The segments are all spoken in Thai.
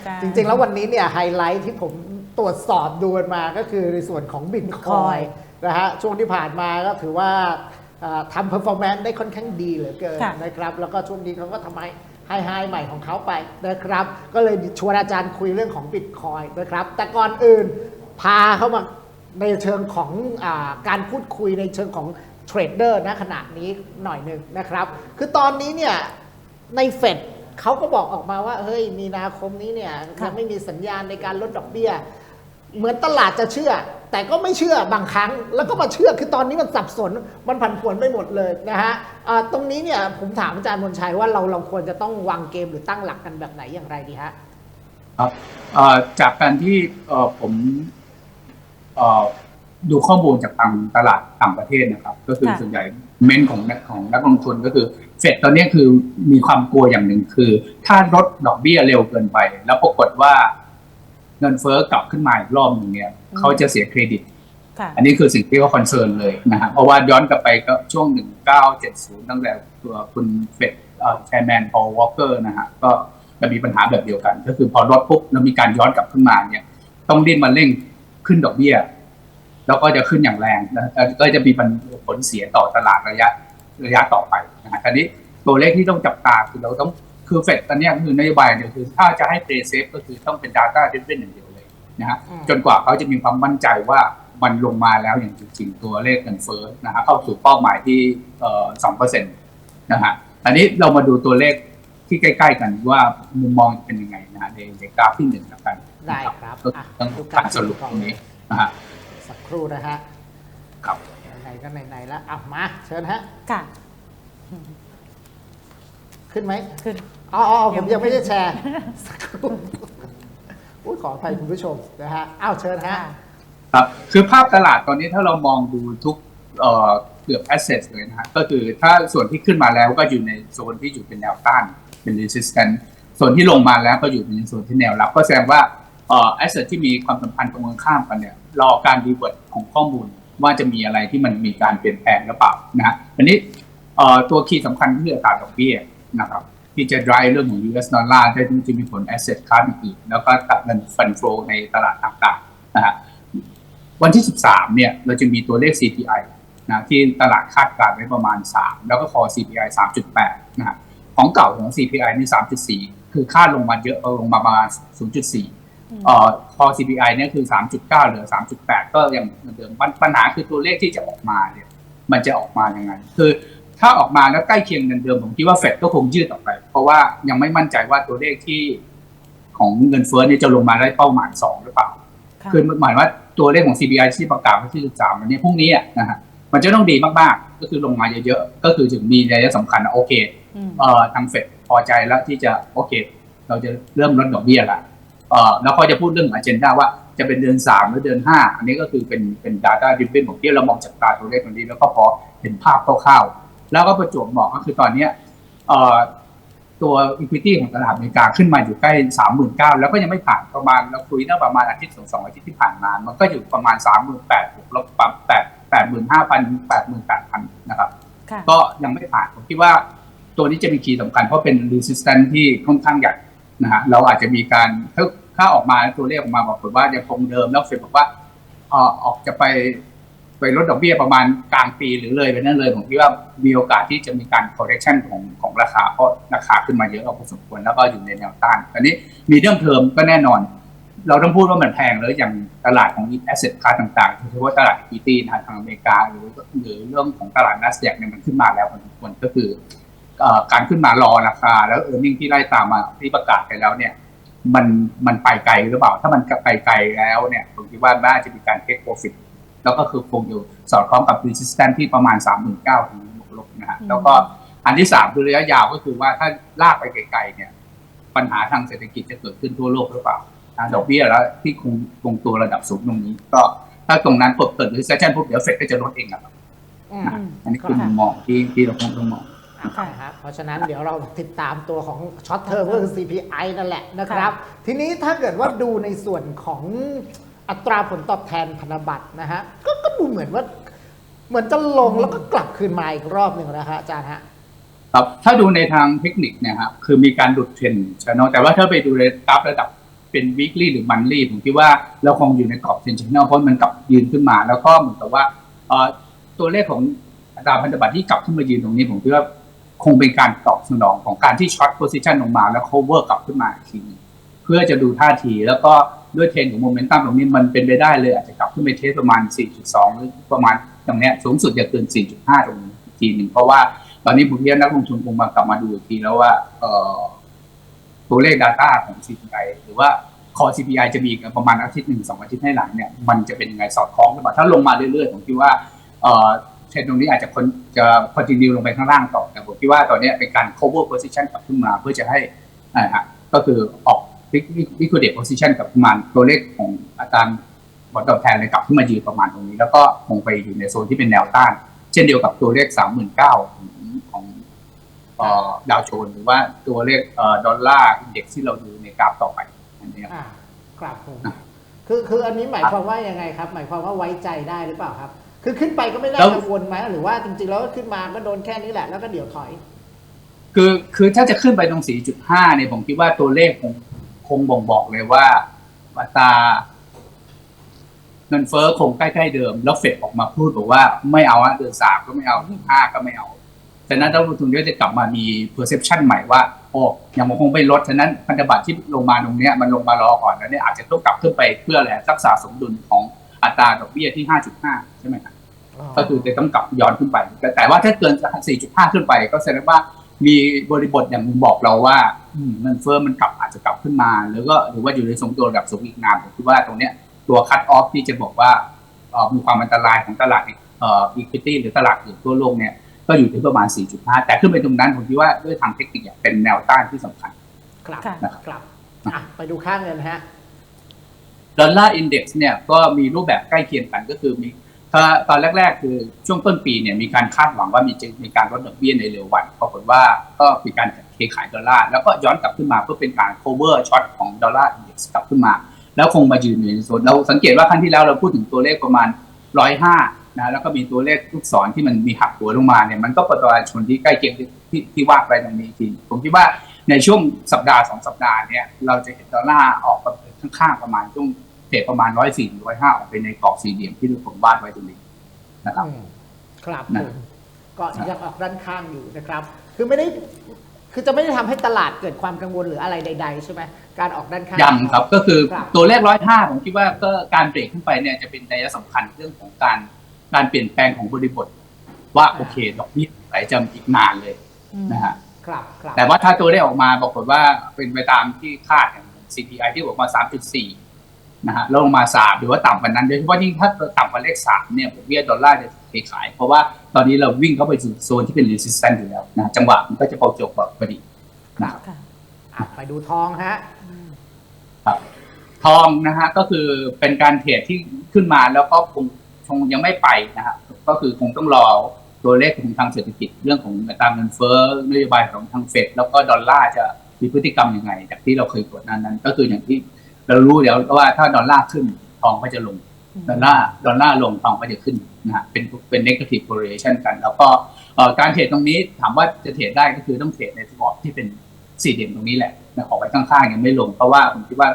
อาจารย์จริงๆ แล้ววันนี้เนี่ยไฮไลท์ที่ผมตรวจสอบดูกันมาก็คือในส่วนของบินคอย Bitcoin นะฮะช่วงที่ผ่านมาก็ถือว่าเอ่อทำเพอร์ฟอร์แมนซ์ได้ค่อนข้างดีเหลือเกินค่ะนะครับ แล้วก็ช่วงนี้เขาก็ทำให้ไฮไฮใหม่ของเขาไปนะครับ ก็เลยชวนอาจารย์คุยเรื่องของบิตคอยนะครับ แต่ก่อนอื่นพาเข้ามาในเชิงของอาการพูดคุยในเชิงของเทรดเดอร์ณขณะนี้หน่อยหนึ่งนะครับ คือตอนนี้เนี่ยในเฟด เขาก็บอกออกมาว่า เฮ้ย มีนาคมนี้เนี่ยค่ะยังไม่มีสัญญาณในการลดดอกเบี้ย เหมือนตลาดจะเชื่อ แต่ก็ไม่เชื่อบางครั้ง แล้วก็มาเชื่อคือตอนนี้มันสับสนมันผันผวนไปหมดเลยนะฮะอ่าตรงนี้เนี่ยผมถามอาจารย์มนชัยว่าเราเราควรจะต้องวางเกมหรือตั้งหลักกันแบบไหนอย่างไรดีฮะครับเอ่อจากการที่เอ่อผมเอ่อดูข้อมูลจากทางตลาดต่างประเทศนะครับ ก็คือค่ะส่วนใหญ่เมนของนักของนักลงทุนก็คือ เฟดตอนนี้คือมีความกลัวอย่างหนึ่งคือ ถ้าลดดอกเบี้ยเร็วเกินไป แล้วปรากฏว่าเงินเฟ้อกลับขึ้นมาอีกรอบหนึ่งเนี่ยอืมเขาจะเสียเครดิตค่ะอันนี้คือสิ่งที่เขาคอนเซิร์นเลยนะฮะเพราะว่าย้อนกลับไปก็ช่วง 1970 ตั้งแต่ตัวคุณเฟดแชร์แมนพอลวอลเกอร์นะฮะก็จะมีปัญหาแบบเดียวกัน ก็คือพอลดปุ๊บแล้วมีการย้อนกลับขึ้นมาเนี่ย ต้องรีบมาเร่งขึ้นดอกเบี้ย แล้วก็จะขึ้นอย่างแรงนะแล้วก็จะมีผลเสียต่อตลาดระยะ ระยะต่อไปนะฮะทีนี้ตัวเลขที่ต้องจับตาคือเราต้องคือเฟดตอนเนี้ยคือนโยบายเนี่ยคือถ้าจะให้ play safe ก็คือต้องเป็น data driven อย่างเดียวเลยนะฮะอืมจนกว่าเขาจะมีความมั่นใจว่ามันลงมาแล้วอย่างจริงๆตัวเลขเงินเฟ้อนะฮะเข้าสู่เป้าหมายที่เอ่อสองเปอร์เซ็นต์นะฮะอันนี้เรามาดูตัวเลขที่ใกล้ ๆ กันว่ามุมมองเป็นยังไงนะฮะในในกราฟที่หนึ่งแล้วกันได้ครับก็อะต้องดูกการสรุปตรงนี้นะฮะสักครู่นะฮะครับไห นๆก็ไหนๆแล้วอะมาเชิญฮะ ค่ะ ขึ้นไหมขึ้น อ๋ออ๋อผมยัยังงไม่ไม่ได้แชร์สักครู่อุ้ยขออภัยคุณผู้ชมนะฮะอ้าวเชิญฮะค่ะครับคือภาพตลาดตอนนี้ถ้าเรามองดูทุกเอ่อเกือบ asset เลยนะฮะก็คือถ้าส่วนที่ขึ้นมาแล้วก็อยู่ในโซนที่อยู่เป็นแนวต้านเป็น resistance ส่วนที่ลงมาแล้วก็อยู่ในโซนที่แนวรับ ก็แสดงว่าเอ่อ asset ที่มีความสัมพันธ์ตรงกันข้ามกันเนี่ยรอการรีเวิร์ดของข้อมูล ว่าจะมีอะไรที่มันมีการเปลี่ยนแปลงหรือเปล่านะฮะอันนี้เอ่อตัวคีย์สำคัญก็คืออัตราดอกเบี้ยนะครับที่จะ drive เรื่องของ US dollar ได้ที่จะมีผล asset class อื่นๆแล้วก็ตัดเงิน fund flow ในตลาดต่างๆนะฮะวันที่ 13 เนี่ย เราจะมีตัวเลข CPI นะที่ตลาดคาดการณ์ไว้ประมาณ 3 แล้วก็คอ CPI 3.8 นะฮะของเก่าของ CPI นี่3.4 คือคาดลงมาเยอะเอาลงมาประมาณ 0.4 เอ่อคอ CPI เนี่ยคือ 3.9 เหลือ 3.8 ก็ยังเหมือนเดิมปัญปัญหาคือตัวเลขที่จะออกมาเนี่ยมันจะออกมายังไง คือถ้าออกมาแล้วใกล้เคียงเดิมๆผมคิดว่าเฟดก็คงยืดออกไป เพราะว่ายังไม่มั่นใจว่าตัวเลขที่ของเงินเฟ้อเนี่ยจะลงมาได้เป้าหมาย2หรือเปล่าค่ะคือหมายว่าตัวเลขของ CPI ที่ประกาศวันที่13วันนี้พรุ่งนี้อะนะฮะมันจะต้องดีมากๆ ก็คือลงมาเยอะๆ ก็คือถึงมีนัยสำคัญนะโอเคอืมเอ่อทางเฟดพอใจแล้วที่จะโอเค เราจะเริ่มลดดอกเบี้ยละ เอ่อแล้วก็จะพูดเรื่อง agenda ว่าจะเป็นเดือน3หรือเดือน5อันนี้ก็คือเป็นเป็น data driven ของที่เรามองจากตาตัวเลขตรงนี้ แล้วก็พอเห็นภาพคร่าวๆแล้วก็ประจวบเหมาะก็คือตอนเนี้ยเอ่อตัว equity ของตลาดอเมริกาขึ้นมาอยู่ใกล้ 39,000 แล้วก็ยังไม่ผ่านประมาณเราคุยตั้งประมาณอาทิตย์สองสองอาทิตย์ที่ผ่านมา มันก็อยู่ประมาณ 38,000บวกลบปั๊บ8 85,000 88,000 นะครับค่ะก็ยังไม่ผ่าน ผมคิดว่าตัวนี้จะมีคีย์สำคัญเพราะเป็น resistance ที่ค่อนข้างใหญ่นะฮะเราอาจจะมีการ ถ้าออกมาตัวเลขออกมาบอกฏว่ายังคงเดิมแล้วเฟดบอกว่าอ่อออกจะไปไปลดดอกเบี้ยประมาณกลางปีหรือเลยไปนั่นเลยผมคิดว่ามีโอกาสที่จะมีการ correction ของของราคาเพราะราคาขึ้นมาเยอะพอสมควรแล้วก็อยู่ในแนวต้านอันนี้มีเรื่องเทอมก็แน่นอน เราต้องพูดว่ามันแพงเลยอย่างตลาดของ asset class ต่างๆโดยเฉพาะตลาด equity นทางอเมริกาหรือหรือเรื่องของตลาด NASDAQ เนี่ยมันขึ้นมาแล้วพอสมควรก็คือเอ่อการขึ้นมารอราคาแล้ว e a r n i n g ที่ไล่ตามมาที่ประกาศไปแล้วเนี่ย มันมันไปไกลหรือเปล่า ถ้ามันไปไกลแล้วเนี่ยผมคิดว่าน่าจะมีการ take profit แล้วก็คือคงอยู่สอดคล้องกับ resistance ที่ประมาณ 39,000ถึงบวกลบนะฮะอืมแล้วก็อันที่สามคือระยะยาวก็คือว่าถ้าลากไปไกลๆเนี่ยปัญหาทางเศรษฐกิจจะเกิดขึ้นทั่วโลกหรือเปล่าอ่าดอกเบี้ยแล้วที่คงคงตัวระดับสูงตรงนี้ ก็ถ้าตรงนั้นเกิด recession ปุ๊บเดี๋ยวเฟดก็จะลดเองอะครับอืมนะอันนี้คือมุมมองที่ที่เราคงต้องมอง ค่ะ นะครับเพราะฉะนั้นเดี๋ยวเราติดตามตัวของช็อตเทอมก็คือ CPI นั่นแหละนะครับ ทีนี้ถ้าเกิดว่าดูในส่วนของอัตราผลตอบแทนพันธบัตรนะฮะก็ก็ดูเหมือนว่า เหมือนจะลงแล้วก็กลับคืนมาอีกรอบหนึ่งนะฮะอาจารย์ฮะ ครับถ้าดูในทางเทคนิคเนี่ยครับคือมีการดุดเทรนด์ชานแต่ว่าถ้าไปดูในกราฟระดับเป็น weekly หรือ monthly ผมคิดว่าเราคงอยู่ในกรอบ tensional เพราะมันกลับยืนขึ้นมา แล้วก็เหมือนกับว่าเอ่อตัวเลขของอัตราพันธบัตรที่กลับขึ้นมายืนตรงนี้ผมคิดว่า คงเป็นการตอบสนองของการที่ short position ลงมาแล้ว cover กลับขึ้นมาอีกทีหนึ่งเพื่อจะดูท่าทีแล้วก็ด้วยเทรนของโมเมนตัมตรงนี้มันเป็นไปได้เลยอาจจะกลับขึ้นไปเทสประมาณ 4.2 หรือประมาณตรงเนี้ยสูงสุดอย่าเกิน 4.5 ตรงนี้อีกทีหนึ่งเพราะว่าตอนนี้ผมเรียกนักลงทุนคงมากลับมาดูอีกทีแล้วว่าเออตัวเลข Data ของ CPI หรือว่า Core CPI จะมีประมาณอาทิตย์หนึ่งสองอาทิตย์ให้หลังเนี่ยมันจะเป็นยังไงสอดคล้องหรือเปล่าถ้าลงมาเรื่อยๆผมคิดว่า เอ่อเทรนด์ตรงนี้อาจจะคนจะ continue ลงไปข้างล่างต่อแต่ผมคิดว่าตอนเนี้ยเป็นการ cover position กลับขึ้นมาเพื่อจะให้อ่าฮะก็คือออก liquidate position กลับขึ้นมาตัวเลขของอัตราผลตอบแทนเลยกลับขึ้นมายืนประมาณตรงนี้ แล้วก็คงไปอยู่ในโซนที่เป็นแนวต้าน เช่นเดียวกับตัวเลข39,000ของของเอ่อดาวโจนส์หรือว่าตัวเลขเอ่อดอลลาร์อินเด็กซ์ที่เราดูในกราฟต่อไปอันนี้ครับอ่าครับผมอะคือคืออันนี้หมายความว่ายังไงครับ หมายความว่าไว้ใจได้หรือเปล่าครับ คือขึ้นไปก็ไม่ได้แล้วกังวลไหมหรือว่าจริงๆแล้วขึ้นมาก็โดนแค่นี้แหละแล้วก็เดี๋ยวถอย คือคือถ้าจะขึ้นไปตรง 4.5 เนี่ยผมคิดว่าตัวเลขคงคงบ่งบอกเลยว่าอัตราเงินเฟ้อคงใกล้ๆเดิม แล้วเฟดออกมาพูดบอกว่าไม่เอาอะเดือนสามก็ไม่เอาเดือนห้าก็ไม่เอาฉะนั้นนักลงทุนก็จะกลับมามี perception ใหม่ว่าโอ้ยังคงไม่ลดฉะนั้นพันธบัตรที่ลงมาตรงเนี้ยมันลงมารอก่อนแล้วเนี่ยอาจจะต้องกลับขึ้นไปเพื่ออะไรรักษาสมดุลของ อัตราดอกเบี้ยที่ 5.5 ใช่ไหมครับก็คือจะต้องกลับย้อนขึ้นไป แต่แต่ว่าถ้าเกิน 4.5 ขึ้นไป ก็แสดงว่ามีบริบทอย่างบอกเราว่าอืมเงินเฟ้อมันกลับอาจจะกลับขึ้นมาหรือก็หรือว่าอยู่ในสมดุลระดับสูงอีกนานผมคิดว่าตรงเนี้ยตัวคัตออฟที่จะบอกว่าเอ่อมีความอันตรายของตลาดเอ่อ equity หรือตลาดอื่นทั่วโลกเนี่ยก็อยู่ที่ประมาณ 4.5 แต่ขึ้นไปตรงนั้นผมคิดว่าด้วยทางเทคนิคเนี่ยเป็นแนวต้านที่สำคัญ ครับค่ะครับอะไปดูค่าเงินฮะ ดอลลาร์อินเด็กซ์เนี่ยก็มีรูปแบบใกล้เคียงกันก็คือมีถ้าตอนแรก ๆ คือช่วงต้นปีเนี่ยมีการคาดหวังว่ามีจะมีการลดดอกเบี้ยในเร็ววันปรากฏว่าก็มีการเทขายดอลลาร์แล้วก็ย้อนกลับขึ้นมาเพื่อเป็นการ cover ช็อตของดอลลาร์อินเด็กซ์กลับขึ้นมา แล้วคงมายืนอยู่ในโซนเราสังเกตว่าครั้งที่แล้วเราพูดถึงตัวเลขประมาณ105นะแล้วก็มีตัวเลขลูกศรที่มันมีหักหัวลงมาเนี่ยมันก็ประมาณชนที่ใกล้เคียงที่ที่ที่ว่าไปตรงนี้จริงผมคิดว่า ในช่วงสัปดาห์สองสัปดาห์เนี่ยเราจะเห็นดอลลาร์ออกไปข้างๆประมาณช่วงเทรดประมาณร้อยสี่ร้อยห้าออกไปในกรอบสี่เหลี่ยมที่ผมวาดไว้ตรงนี้นะครับอืมครับนะผมก็ยังออกด้านข้างอยู่นะครับ คือไม่ได้คือจะไม่ได้ทำให้ตลาดเกิดความกังวลหรืออะไรใด ๆ ใช่ไหมการออกด้านข้างยังครับก็คือครับตัวเลขร้อยห้าผมคิดว่าก็การเบรกขึ้นไปเนี่ยจะเป็นนัยสำคัญเรื่องของการการเปลี่ยนแปลงของบริบท ว่าโอเคดอกเบี้ยไหลจะอีกนานเลยนะฮะครับครับ แต่ว่าถ้าตัวเลขออกมาบอกฏว่าเป็นไปตามที่คาดอย่าง CPI ที่บอกมา 3.4 นะฮะแล้วลงมา 3 หรือว่าต่ำกว่านั้นโดยเฉพาะยิ่งถ้าต่ำกว่าเลข 3 เนี่ยผมว่าดอลลาร์จะเทขาย เพราะว่าตอนนี้เราวิ่งเข้าไปสู่โซนที่เป็น resistance อยู่แล้วนะจังหวะมันก็จะพอจบพอดีนะครับค่ะอะไปดูทองฮะครับทองนะฮะก็คือเป็นการเทรดที่ขึ้นมาแล้วก็คงคงยังไม่ไปนะฮะก็คือคงต้องรอ ตัวเลขของทางเศรษฐกิจเรื่องของอัตราเงินเฟ้อนโยบายของทางเฟดแล้วก็ดอลลาร์จะมีพฤติกรรมยังไง จากที่เราเคยตรวจนั้นนั้น ก็คืออย่างที่เรารู้แล้วว่าถ้าดอลลาร์ขึ้นทองก็จะลงดอลลาร์ดอลลาร์ลงทองก็จะขึ้นนะฮะเป็นเป็น negative correlation กัน แล้วก็เอ่อการเทรดตรงนี้ถามว่าจะเทรดได้ก็คือต้องเทรดในกรอบที่เป็นสี่เหลี่ยมตรงนี้แหละนะออกไปข้างๆยังไม่ลง เพราะว่าผมคิดว่า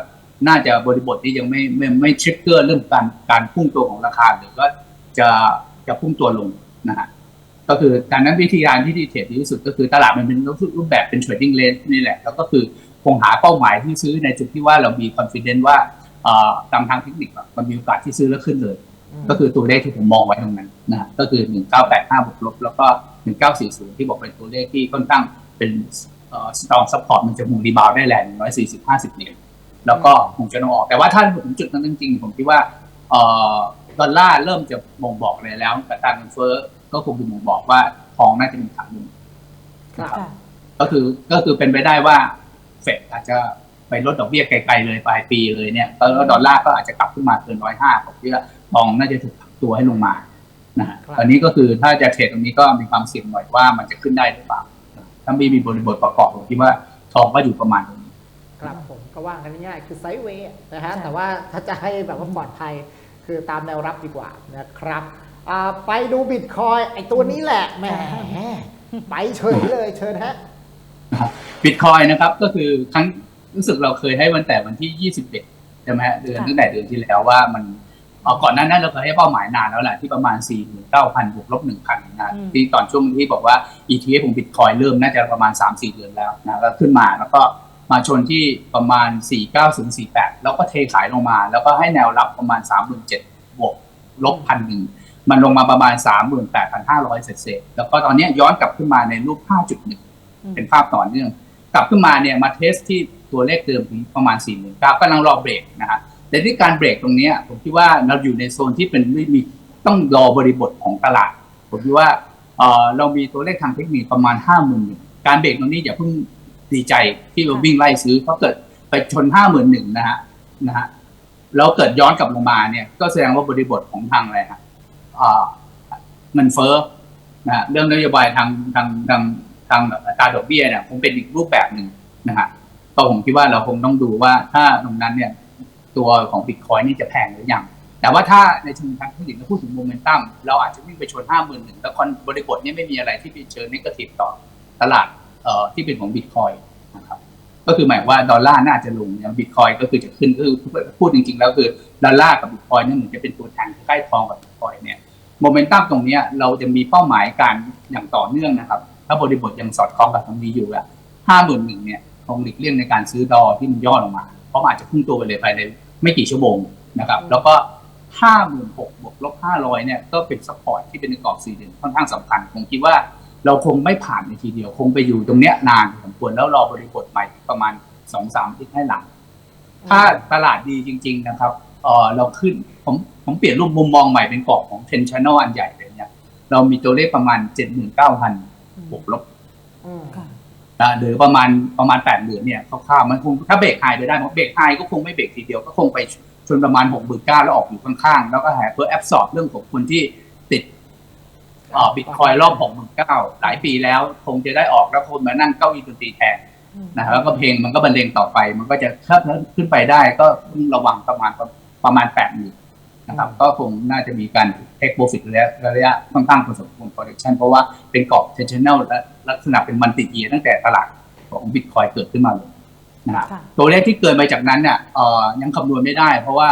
น่าจะบริบทที่ยังไม่ไม่ไม่ทริกเกอร์เรื่องการการพุ่งตัวของราคาหรือว่าจะจะพุ่งตัวลงนะฮะ ก็คือการนั้นวิธีการที่ดีเทรดดีที่สุดก็คือตลาดมันเป็นรูปแบบเป็น trading range นี่แหละ แล้วก็คือคงหาเป้าหมายที่ซื้อในจุดที่ว่าเรามี confidence ว่าเอ่อตามทางเทคนิคอะมันมีโอกาสที่ซื้อแล้วขึ้นเลย ก็คือตัวเลขที่ผมมองไว้ตรงนั้นนะฮะก็คือ 1985บวกลบแล้วก็ 1940 ที่บอกเป็นตัวเลขที่ค่อนข้างเป็นสตรองซัพพอร์ตมันจะมุงรีบาวได้แรง140 50เหรียญแล้วก็คงจะต้องออก แต่ว่าถ้าถึงจุดนั้นจริงๆผมคิดว่าเอ่อดอลลาร์เริ่มจะบ่งบอกเลยแล้วแต่การเงินเฟ้อ ก็คงจะบ่งบอกว่าทองน่าจะมีขาลงครับค่ะก็คือก็คือเป็นไปได้ว่าเฟดอาจจะไปลดดอกเบี้ยไกลๆเลยปลายปีเลยเนี่ยแล้วดอลลาร์ก็อาจจะกลับขึ้นมาเกินร้อยห้าผมคิดว่าทองน่าจะถูกผลักตัวให้ลงมานะฮะครับอันนี้ก็คือถ้าจะเทรดตรงนี้ก็มีความเสี่ยงหน่อยว่ามันจะขึ้นได้หรือเปล่าถ้าไม่มีบริบทประกอบผมคิดว่าทองก็อยู่ประมาณตรงนี้ครับผมก็ว่ากันง่ายๆคือไซด์เวย์นะฮะใช่แต่ว่าถ้าจะให้แบบว่าปลอดภัยคือตามแนวรับดีกว่านะครับ อ่าไปดูบิตคอยไอตัวนี้แหละแหมไปเฉยเลยเชิญฮะบิตคอยนะครับก็คือครั้งรู้สึกเราเคยให้มันแต่วันที่ 21ใช่ไหมฮะเดือนค่ะตั้งแต่เดือนที่แล้วว่ามันเอ่อก่อนหน้านั้นเราเคยให้เป้าหมายนานแล้วแหละที่ประมาณ 49,000บวกลบ1,000นะอืมที่ตอนช่วงที่บอกว่า ETF ของ Bitcoin เริ่มน่าจะประมาณ 3-4 เดือนแล้วนะแล้วขึ้นมาแล้วก็มาชนที่ประมาณ 49048 แล้วก็เทขายลงมา แล้วก็ให้แนวรับประมาณ 37,000บวกลบพันหนึ่ง มันลงมาประมาณ 38,500 เศษๆแล้วก็ตอนเนี้ยย้อนกลับขึ้นมาในรูป 5.1 เป็นภาพต่อเนื่อง กลับขึ้นมาเนี่ยมาเทสที่ตัวเลขเดิมถึงประมาณ4 9 0 0 0กำลังรอเบรกนะฮะแต่ที่การเบรกตรงเนี้ยผมคิดว่าเราอยู่ในโซนที่เป็นไม่มีต้องรอบริบทของตลาด ผมคิดว่าเอ่อเรามีตัวเลขทางเทคนิคประมาณ 5 0,000ื่นการเบรกตรงนี้อย่าเพิ่งดีใจที่เราวิ่งไล่ซื้อเพราะเกิดไปชน5 1 0 0 0นะฮะนะฮะแล้วเกิดย้อนกลับลงมาเนี่ยก็แสดงว่าบริบทของทางอะไรฮะ เงินเฟ้อนะเรื่องนโยบายทางทางทางทางอัตราดอกเบี้ยเนี่ยคงเป็นอีกรูปแบบหนึ่งนะฮะก็ผมคิดว่าเราคงต้องดูว่าถ้าตรงนั้นเนี่ยตัวของบิตคอยนี่จะแพงหรือยัง แต่ว่าถ้าในเชิงทางเทคนิคเราพูดถึงโมเมนตัมเราอาจจะวิ่งไปชนห้าหมื่นหนึ่งแล้วคอนบริบทเนี่ยไม่มีอะไรที่เป็นเชิงนิเกทีฟต่อตลาดเอ่อที่เป็นของบิตคอยนะครับก็คือหมายว่าดอลลาร์น่าจะลงอย่างบิตคอยก็คือจะขึ้นก็คือพูดจริงๆแล้วคือดอลลาร์กับบิตคอยนี่เหมือนจะเป็นตัวแทนใกล้ทองกับบิตคอย โมเมนตัมตรงเนี้ยเราจะมีเป้าหมายการอย่างต่อเนื่องนะครับ ถ้าบริบทยังสอดคล้องกับตรงนี้อยู่อะห้าหมื่นหนึ่งเนี่ยคงหลีกเลี่ยงในการซื้อดอที่มันย่อลงมา เพราะมันอาจจะพุ่งตัวไปเลยภายในไม่กี่ชั่วโมงนะครับ แล้วก็ห้าหมื่นหกบวกลบห้าร้อยเนี่ยก็เป็นซัพพอร์ตที่เป็นในกรอบสี่เดือนค่อนข้างสำคัญผมคิดว่าเราคงไม่ผ่านในทีเดียว คงไปอยู่ตรงเนี้ยนานพอสมควรแล้วรอบริบทใหม่ประมาณสองสามอาทิตย์ให้หลัง ถ้าตลาดดีจริง ๆนะครับเออเราขึ้นผม ผมเปลี่ยนรูปมุมมองใหม่เป็นกรอบของ10 channel อันใหญ่เลยเนี่ย เรามีตัวเลขประมาณ79,000บวกลบอืมค่ะนะหรือประมาณประมาณ8เดือนเนี่ยคร่าวๆมันคงถ้าเบรกไฮไปได้เพราะเบรกไฮก็คงไม่เบรกทีเดียวก็คงไปชนประมาณ6 9 0 0 0แล้วออกอยู่ข้างๆ แล้วก็หาเพื่อแอบสอบเรื่องของคนที่ติดเอ่อบิตคอยรอบ6 9 0 0หลายปีแล้ว คงจะได้ออกแล้วคนมานั่งเก้าอี้ดนตรีแทนนะแล้วก็เพลงมันก็บรรเลงต่อไป มันก็จะถ้าขึ้นไปได้ก็ต้องระวังประมาณประมาณแปดหมื่น นะครับก็คงน่าจะมีการเทคโปรฟิตระยะระยะค่อนข้างพอสมควร protection เพราะว่าเป็นกรอบ tensional และลักษณะเป็นมันติเยียตั้งแต่ตลาดของบิตคอยเกิดขึ้นมาเลยนะครับค่ะตัวเลขที่เกินไปจากนั้นเนี่ยเอ่อยังคำนวณไม่ได้ เพราะว่า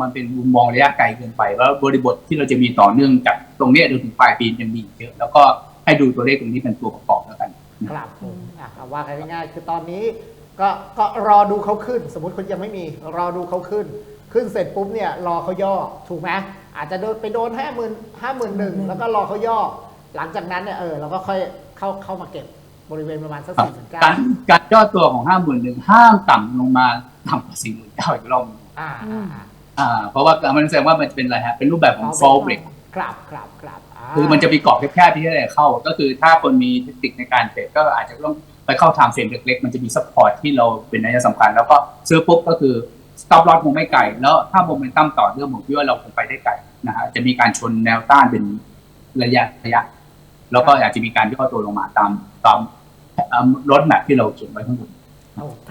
มันเป็นมุมมองระยะไกลเกินไปว่าบริบทที่เราจะมีต่อเนื่องจากตรงเนี้ยจนถึงปลายปียังมีอีกเยอะแล้วก็ให้ดูตัวเลขตรงนี้เป็นตัวประกอบแล้วกันครับผมอะเอาว่ากันง่ายๆคือตอนนี้ก็ก็รอดูเขาขึ้น สมมติคุณยังไม่มีรอดูเขาขึ้น ขึ้นเสร็จปุ๊บเนี่ยรอเขาย่อถูกไหมอาจจะโดนไปโดนห้าหมื่นห้าหมื่นหนึ่งแล้วก็รอเขาย่อ หลังจากนั้นเนี่ยเออเราก็ค่อยเข้าเข้ามาเก็บบริเวณประมาณสักครับสี่ถึงเก้าการการย่อตัวของห้าหมื่นหนึ่งห้ามต่ำลงมาต่ำกว่าสี่หมื่นเก้าอีกรอบหนึ่งอ่าอืมอ่าอ่า เพราะว่ามันแสดงว่ามันจะเป็นอะไรฮะเป็นรูปแบบของเอา fall break ครับครับครับาคือมันจะมีกรอบแคบๆที่จะเข้า ก็คือถ้าคนมีเทคนิคในการเทรดก็อาจจะต้องไปเข้าไทม์เฟรมเล็กๆ มันจะมีซัพพอร์ตที่เราเป็นนัยสำคัญ แล้วก็ซื้อปุ๊บก็คือ stop loss คงไม่ไกล แล้วถ้าโมเมนตัมต่อเนื่องผมคิดว่าเราคงไปได้ไกลนะฮะจะมีการชนแนวต้านเป็นระยะระยะ แล้วก็อาจจะมีการย่อตัวลงมาตามตามรถแมพที่เราเขียนไว้ข้างบนโอเค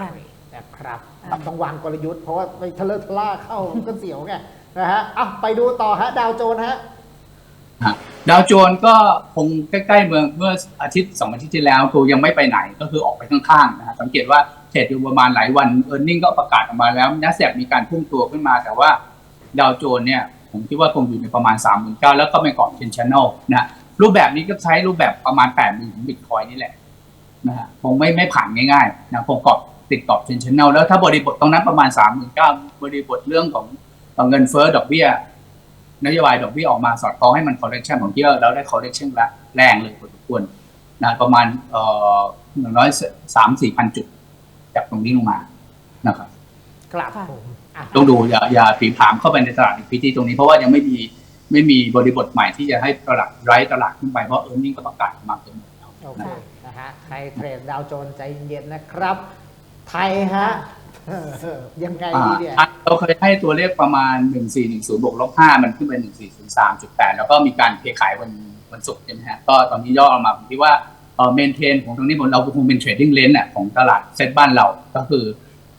นะครับอ่าต้องวางกลยุทธ์เพราะว่าไปทะเลอะทะล่าเข้ามันก็เสียวไงนะฮะอะไปดูต่อฮะ ดาวโจนส์ฮะฮะดาวโจนส์ก็คงใกล้ๆเมื่อเมื่ออาทิตย์สองอาทิตย์ที่แล้วคือยังไม่ไปไหนก็คือออกไปข้างๆนะฮะสังเกตว่าเท รดอยู่ประมาณหลายวันเออร์เน็งก็ประกาศออกมาแล้วนัสแสกมีการพุ่งตัวขึ้นมา แต่ว่าดาวโจนเนี่ยผมคิดว่าคงอยู่ในประมาณ 3 9 0 0 0แล้วก็ไม่เกาะเทนชันแนลนะรูปแบบนี้ก็ใช้รูปแบบประมาณ8 0 0 0 0ของบิตคอยนี่แหละนะฮะคงไม่ไม่ผ่านง่ายๆนะคงเกาะติดเกาะเทนชันแนลแล้วถ้าบริบทตรงนั้นประมาณ 3 9 0 0 0บริบทเรื่องของเงินเฟ้อดอกเบี้ยนโยบายดอกเบี้ยออกมาสอดคล้องให้มัน correction ผมคิดว่เราได้ correction ละแรงเลยพอสมควรนะประมาณเอ่ออย่างน้อยสามสี่พันจุด จากตรงนี้ลงมานะครับครับค่ะผมอะต้องดูอย่าอย่าผีผามเข้าไปในตลาดอีกพิธีตรงนี้เพราะว่ายังไม่มีไม่มีบริบทใหม่ที่จะให้ตลาดไร้ตลาดขึ้นไปเพราะเออร์เน็งก็ประกาศมาเกินหมดแล้วโอเคนะนะฮะใครเทรดดาวโจนส์ใจเย็นๆนะครับ ไทยฮะเออยังไงอ่าดีเนี่ยเราเคยให้ตัวเลขประมาณ 1410บวกลบ5มันขึ้นไป1403.8 แล้วก็มีการเทขายวันวันศุกร์ใช่ไหมฮะก็ตอนนี้ย่อออกมาผมคิดว่า เมนเทนของตรงนี้ผมเราคงเป็นเทรดดิ้งเลนส์ของตลาดเซ็ตบ้านเราก็คือ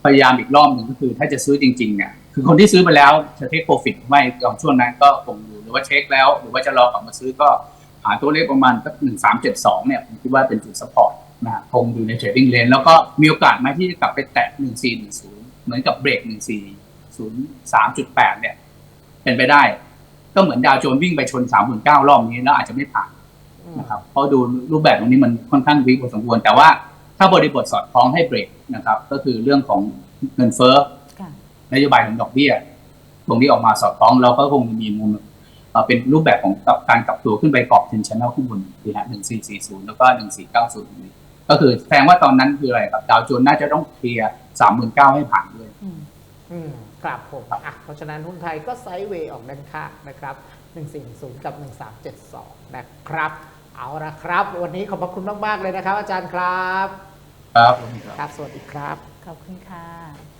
พยายามอีกรอบหนึ่งก็คือถ้าจะซื้อจริงๆเนี่ยคือคนที่ซื้อไปแล้วจะเทคโปรฟิตไม่ตอนช่วงนั้นก็คงดูหรือว่าเช็คแล้ว หรือว่าจะรอกลับมาซื้อก็หาตัวเลขประมาณสักหนึ่งสามเจ็ดสองเนี่ยผมคิดว่าเป็นจุดสปอร์ตนะคงอยู่ในเทรดดิ้งเลนแล้วก็มีโอกาสไหมที่จะกลับไปแตะ1410เหมือนกับเบรก1403.8เนี่ย เป็นไปได้ ก็เหมือนดาวโจนวิ่งไปชน39,000รอบนี้แล้วอาจจะไม่ผ่าน นะครับเพราะดูรูปแบบตรงนี้มันค่อนข้างวิกพอสมควร แต่ว่าถ้าบริบทสอดคล้องให้เบรกนะครับ ก็คือเรื่องของเงินเฟ้อค่ะนโยบายของดอกเบี้ยตรงนี้ออกมาสอดคล้องเราก็คงมีมุมเอ่อเป็นรูปแบบของการกลับตัวขึ้นไปกรอบเทนชั่นแนลข้างบนดีฮะหนึ่งสี่สี่ศูนย์แล้วก็หนึ่งสี่เก้าศูนย์นี้ก็คือแสดงว่าตอนนั้นคืออะไรครับดาวโจนส์น่าจะต้องเคลียร์สามหมื่นเก้าให้ผ่านด้วยอืมอืมครับผมอะเพราะฉะนั้นหุ้นไทยก็ไซด์เวย์ออกด้านข้างนะครับ 140กับ 1372 นะครับ เอาละครับ วันนี้ขอบพระคุณมาก ๆ เลยนะครับ อาจารย์ครับ ครับ ครับ สวัสดีครับ ขอบคุณค่ะ